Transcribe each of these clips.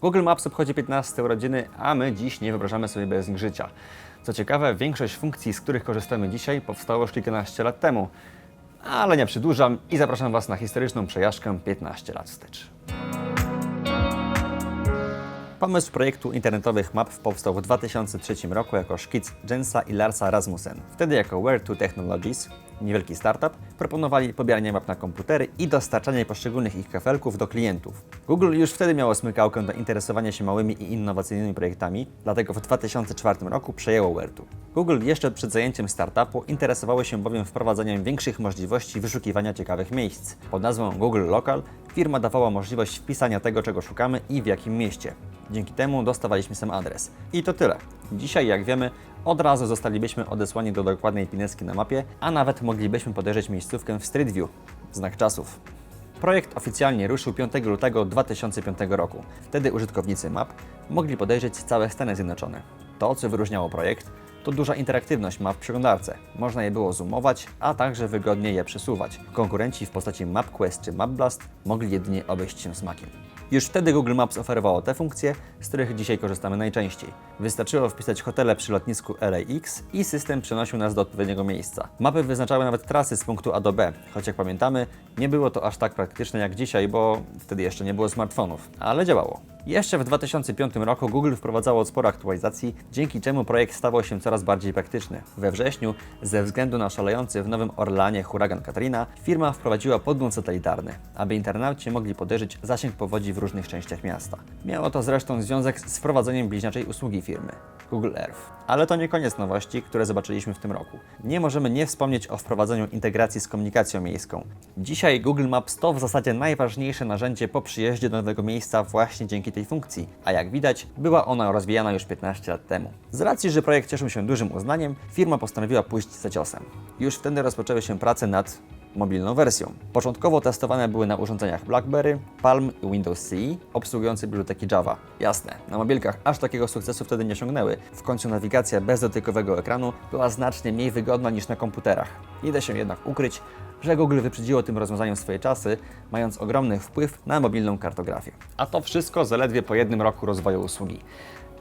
Google Maps obchodzi 15 urodziny, a my dziś nie wyobrażamy sobie bez życia. Co ciekawe, większość funkcji, z których korzystamy dzisiaj, powstało już kilkanaście lat temu. Ale nie przedłużam i zapraszam Was na historyczną przejażdżkę 15 lat wstecz. Pomysł projektu internetowych map powstał w 2003 roku jako szkic Jensa i Larsa Rasmussen. Wtedy jako Where2 Technologies, niewielki startup, proponowali pobieranie map na komputery i dostarczanie poszczególnych ich kafelków do klientów. Google już wtedy miało smykałkę do interesowania się małymi i innowacyjnymi projektami, dlatego w 2004 roku przejęło Where2. Google jeszcze przed zajęciem startupu interesowało się bowiem wprowadzeniem większych możliwości wyszukiwania ciekawych miejsc. Pod nazwą Google Local firma dawała możliwość wpisania tego, czego szukamy i w jakim mieście. Dzięki temu dostawaliśmy sam adres. I to tyle. Dzisiaj, jak wiemy, od razu zostalibyśmy odesłani do dokładnej pineski na mapie, a nawet moglibyśmy podejrzeć miejscówkę w Street View. Znak czasów. Projekt oficjalnie ruszył 5 lutego 2005 roku. Wtedy użytkownicy map mogli podejrzeć całe Stany Zjednoczone. To, co wyróżniało projekt, to duża interaktywność map w przeglądarce. Można je było zoomować, a także wygodnie je przesuwać. Konkurenci w postaci MapQuest czy MapBlast mogli jedynie obejść się smakiem. Już wtedy Google Maps oferowało te funkcje, z których dzisiaj korzystamy najczęściej. Wystarczyło wpisać hotele przy lotnisku LAX i system przenosił nas do odpowiedniego miejsca. Mapy wyznaczały nawet trasy z punktu A do B, choć jak pamiętamy, nie było to aż tak praktyczne jak dzisiaj, bo wtedy jeszcze nie było smartfonów, ale działało. Jeszcze w 2005 roku Google wprowadzało sporo aktualizacji, dzięki czemu projekt stawał się coraz bardziej praktyczny. We wrześniu, ze względu na szalejący w Nowym Orlanie huragan Katrina, firma wprowadziła podgląd satelitarny, aby internauci mogli podejrzeć zasięg powodzi w różnych częściach miasta. Miało to zresztą związek z wprowadzeniem bliźniaczej usługi firmy Google Earth. Ale to nie koniec nowości, które zobaczyliśmy w tym roku. Nie możemy nie wspomnieć o wprowadzeniu integracji z komunikacją miejską. Dzisiaj Google Maps to w zasadzie najważniejsze narzędzie po przyjeździe do nowego miejsca właśnie dzięki tej funkcji, a jak widać, była ona rozwijana już 15 lat temu. Z racji, że projekt cieszył się dużym uznaniem, firma postanowiła pójść za ciosem. Już wtedy rozpoczęły się prace nad mobilną wersją. Początkowo testowane były na urządzeniach BlackBerry, Palm i Windows CE, obsługujące biblioteki Java. Jasne, na mobilkach aż takiego sukcesu wtedy nie osiągnęły. W końcu nawigacja bez dotykowego ekranu była znacznie mniej wygodna niż na komputerach. Nie da się jednak ukryć, że Google wyprzedziło tym rozwiązaniem swoje czasy, mając ogromny wpływ na mobilną kartografię. A to wszystko zaledwie po jednym roku rozwoju usługi.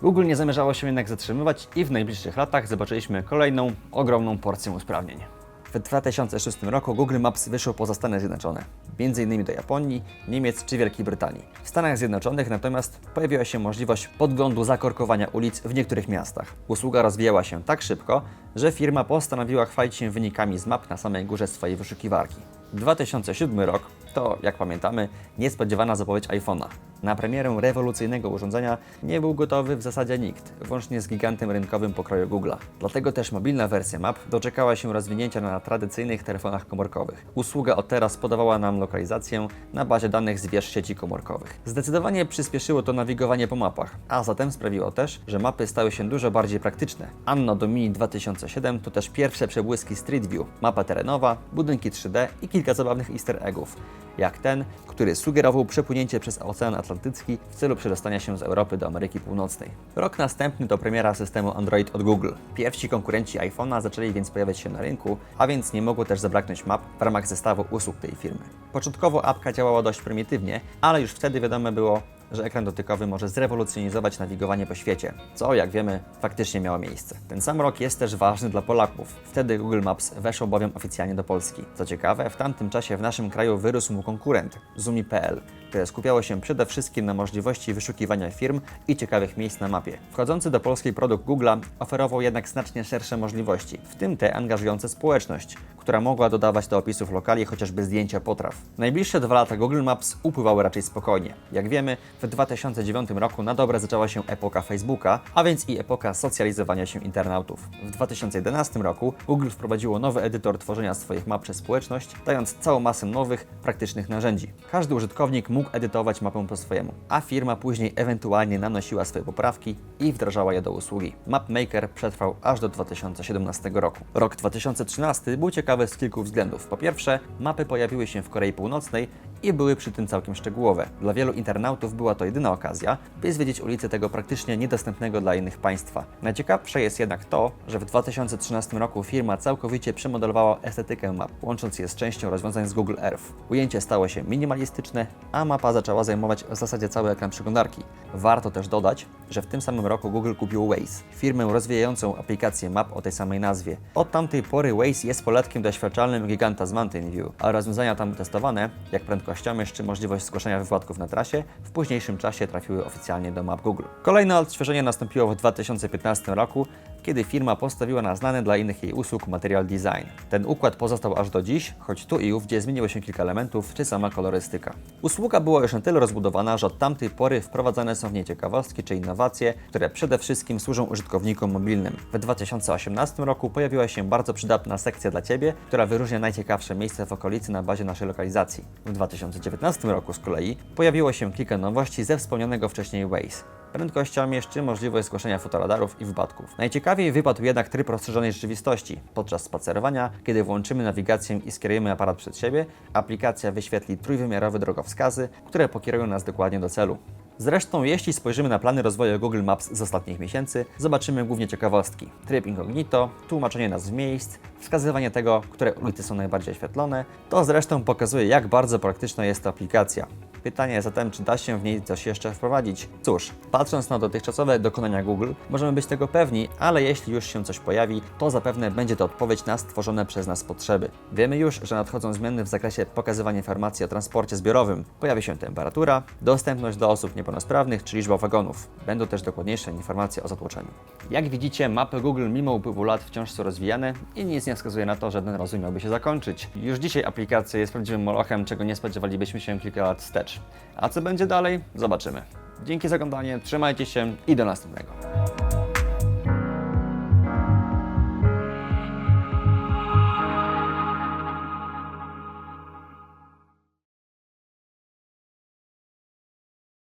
Google nie zamierzało się jednak zatrzymywać i w najbliższych latach zobaczyliśmy kolejną, ogromną porcję usprawnień. W 2006 roku Google Maps wyszło poza Stany Zjednoczone, m.in. do Japonii, Niemiec czy Wielkiej Brytanii. W Stanach Zjednoczonych natomiast pojawiła się możliwość podglądu zakorkowania ulic w niektórych miastach. Usługa rozwijała się tak szybko, że firma postanowiła chwalić się wynikami z map na samej górze swojej wyszukiwarki. 2007 rok to, jak pamiętamy, niespodziewana zapowiedź iPhone'a. Na premierę rewolucyjnego urządzenia nie był gotowy w zasadzie nikt, włącznie z gigantem rynkowym pokroju Google'a. Dlatego też mobilna wersja map doczekała się rozwinięcia na tradycyjnych telefonach komórkowych. Usługa od teraz podawała nam lokalizację na bazie danych z wież sieci komórkowych. Zdecydowanie przyspieszyło to nawigowanie po mapach, a zatem sprawiło też, że mapy stały się dużo bardziej praktyczne. Anno Domini 2007 to też pierwsze przebłyski Street View, mapa terenowa, budynki 3D i kilka zabawnych easter eggów, jak ten, który sugerował przepłynięcie przez Ocean Atlantycki w celu przedostania się z Europy do Ameryki Północnej. Rok następny to premiera systemu Android od Google. Pierwsi konkurenci iPhone'a zaczęli więc pojawiać się na rynku, a więc nie mogło też zabraknąć map w ramach zestawu usług tej firmy. Początkowo apka działała dość prymitywnie, ale już wtedy wiadomo było, że ekran dotykowy może zrewolucjonizować nawigowanie po świecie, co jak wiemy faktycznie miało miejsce. Ten sam rok jest też ważny dla Polaków. Wtedy Google Maps weszło bowiem oficjalnie do Polski. Co ciekawe, w tamtym czasie w naszym kraju wyrósł mu konkurent, Zumi.pl, które skupiało się przede wszystkim na możliwości wyszukiwania firm i ciekawych miejsc na mapie. Wchodzący do polskiej produkt Google'a oferował jednak znacznie szersze możliwości, w tym te angażujące społeczność, która mogła dodawać do opisów lokali chociażby zdjęcia potraw. Najbliższe dwa lata Google Maps upływały raczej spokojnie. Jak wiemy, w 2009 roku na dobre zaczęła się epoka Facebooka, a więc i epoka socjalizowania się internautów. W 2011 roku Google wprowadziło nowy edytor tworzenia swoich map przez społeczność, dając całą masę nowych, praktycznych narzędzi. Każdy użytkownik mógł edytować mapę po swojemu, a firma później ewentualnie nanosiła swoje poprawki i wdrażała je do usługi. MapMaker przetrwał aż do 2017 roku. Rok 2013 był ciekawy z kilku względów. Po pierwsze, mapy pojawiły się w Korei Północnej i były przy tym całkiem szczegółowe. Dla wielu internautów była to jedyna okazja, by zwiedzić ulicę tego praktycznie niedostępnego dla innych państwa. Najciekawsze jest jednak to, że w 2013 roku firma całkowicie przemodelowała estetykę map, łącząc je z częścią rozwiązań z Google Earth. Ujęcie stało się minimalistyczne, a mapa zaczęła zajmować w zasadzie cały ekran przeglądarki. Warto też dodać, że w tym samym roku Google kupił Waze, firmę rozwijającą aplikację map o tej samej nazwie. Od tamtej pory Waze jest poletkiem doświadczalnym giganta z Mountain View, a rozwiązania tam testowane, jak prędkościomierz czy możliwość zgłaszania wypadków na trasie, w późniejszym czasie trafiły oficjalnie do map Google. Kolejne odświeżenie nastąpiło w 2015 roku, kiedy firma postawiła na znany dla innych jej usług material design. Ten układ pozostał aż do dziś, choć tu i ówdzie zmieniło się kilka elementów, czy sama kolorystyka. Usługa była już na tyle rozbudowana, że od tamtej pory wprowadzane są w niej ciekawostki czy innowacje, które przede wszystkim służą użytkownikom mobilnym. W 2018 roku pojawiła się bardzo przydatna sekcja dla Ciebie, która wyróżnia najciekawsze miejsce w okolicy na bazie naszej lokalizacji. W 2019 roku z kolei pojawiło się kilka nowości ze wspomnianego wcześniej Waze prędkościomierz czy możliwość zgłaszania fotoradarów i wypadków. Najciekawiej wypadł jednak tryb rozszerzonej rzeczywistości. Podczas spacerowania, kiedy włączymy nawigację i skierujemy aparat przed siebie, aplikacja wyświetli trójwymiarowe drogowskazy, które pokierują nas dokładnie do celu. Zresztą, jeśli spojrzymy na plany rozwoju Google Maps z ostatnich miesięcy, zobaczymy głównie ciekawostki. Tryb incognito, tłumaczenie nazw miejsc, wskazywanie tego, które ulice są najbardziej oświetlone. To zresztą pokazuje, jak bardzo praktyczna jest to aplikacja. Pytanie zatem, czy da się w niej coś jeszcze wprowadzić? Cóż, patrząc na dotychczasowe dokonania Google, możemy być tego pewni, ale jeśli już się coś pojawi, to zapewne będzie to odpowiedź na stworzone przez nas potrzeby. Wiemy już, że nadchodzą zmiany w zakresie pokazywania informacji o transporcie zbiorowym. Pojawi się temperatura, dostępność dla osób niepełnosprawnych czy liczba wagonów. Będą też dokładniejsze informacje o zatłoczeniu. Jak widzicie, mapy Google mimo upływu lat wciąż są rozwijane i nic nie wskazuje na to, że ten rozwój miałby się zakończyć. Już dzisiaj aplikacja jest prawdziwym molochem, czego nie spodziewalibyśmy się kilka lat wstecz. A co będzie dalej? Zobaczymy. Dzięki za oglądanie, trzymajcie się i do następnego.